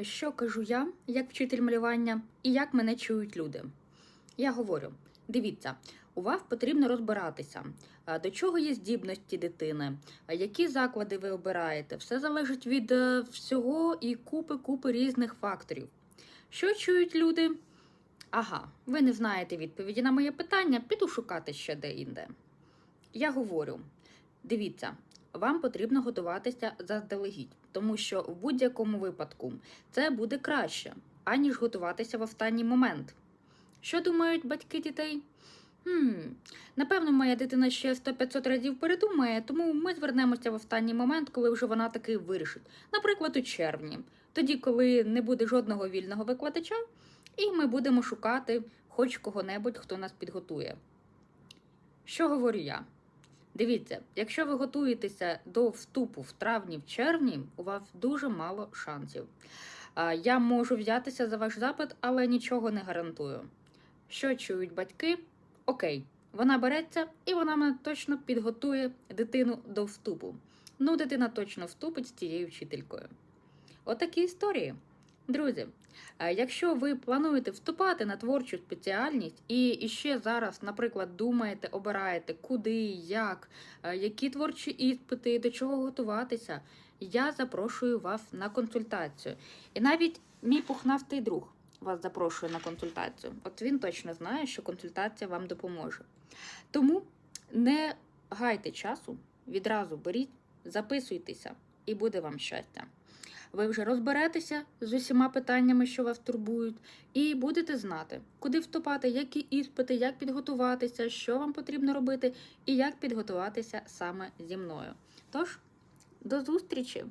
Що кажу я, як вчитель малювання, і як мене чують люди? Я говорю: дивіться, у вас потрібно розбиратися, до чого є здібності дитини, які заклади ви обираєте. Все залежить від е, всього і купи-купи різних факторів. Що чують люди? Ага, ви не знаєте відповіді на моє питання, піду шукати ще де-інде. Я говорю: дивіться, вам потрібно готуватися заздалегідь, тому що в будь-якому випадку це буде краще, аніж готуватися в останній момент. Що думають батьки дітей? Хм, напевно, моя дитина ще 100-500 разів передумає, тому ми звернемося в останній момент, коли вже вона таки вирішить. Наприклад, у червні, тоді, коли не буде жодного вільного викладача, і ми будемо шукати хоч кого-небудь, хто нас підготує. Що говорю я? Дивіться, якщо ви готуєтеся до вступу в травні, в червні, у вас дуже мало шансів. Я можу взятися за ваш запит, але нічого не гарантую. Що чують батьки? Окей, вона береться і вона мене точно підготує дитину до вступу. Ну, дитина точно вступить з цією вчителькою. Отакі історії. Друзі, якщо ви плануєте вступати на творчу спеціальність і іще зараз, наприклад, думаєте, обираєте, куди, як, е, які творчі іспити, до чого готуватися, я запрошую вас на консультацію. І навіть мій пухнастий друг вас запрошує на консультацію. От він точно знає, що консультація вам допоможе. Тому не гайте часу, відразу беріть, записуйтеся, і буде вам щастя. Ви вже розберетеся з усіма питаннями, що вас турбують, і будете знати, куди вступати, які іспити, як підготуватися, що вам потрібно робити, і як підготуватися саме зі мною. Тож, до зустрічі!